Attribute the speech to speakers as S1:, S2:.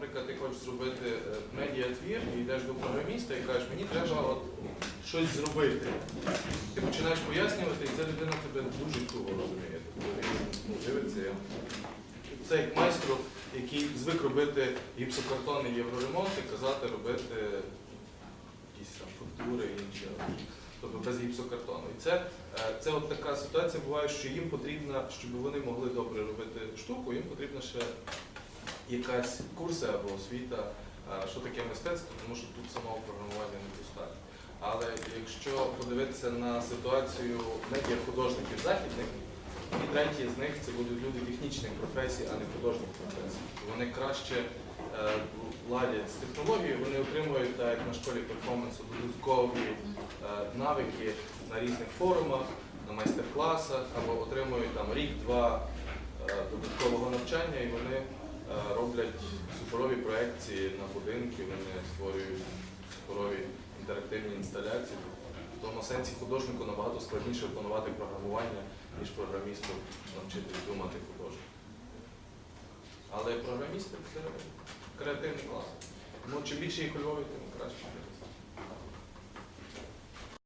S1: наприклад, ти хочеш зробити е, медіатвір і йдеш до програміста і кажеш, мені треба от щось зробити. Ти починаєш пояснювати, і ця людина тебе дуже туго розуміє. Тобто ну, дивиться. Це як майстру, який звик робити гіпсокартонний євроремонт і казати робити якісь там фактури і інші. Тобто без гіпсокартону. І це, е, це от така ситуація буває, що їм потрібно, щоб вони могли добре робити штуку, їм потрібна ще якась курси або освіта, е, що таке мистецтво, тому що тут самого програмування недостатньо. Але якщо подивитися на ситуацію медіахудожників західних, і третій з них це будуть люди технічних професій, а не художніх професій. Вони краще е, ладять з технологією, вони отримують, так як на школі перформансу, додаткові е, навики на різних форумах, на майстер-класах, або отримують там рік-два е, додаткового навчання, і вони роблять суперові проекції на будинки, вони створюють суперові інтерактивні інсталяції. В тому сенсі художнику набагато складніше опанувати програмування, ніж програмісту навчитись думати художник. Але програмісти це креативний клас. Ну, чим більше їх у Львові, тим краще.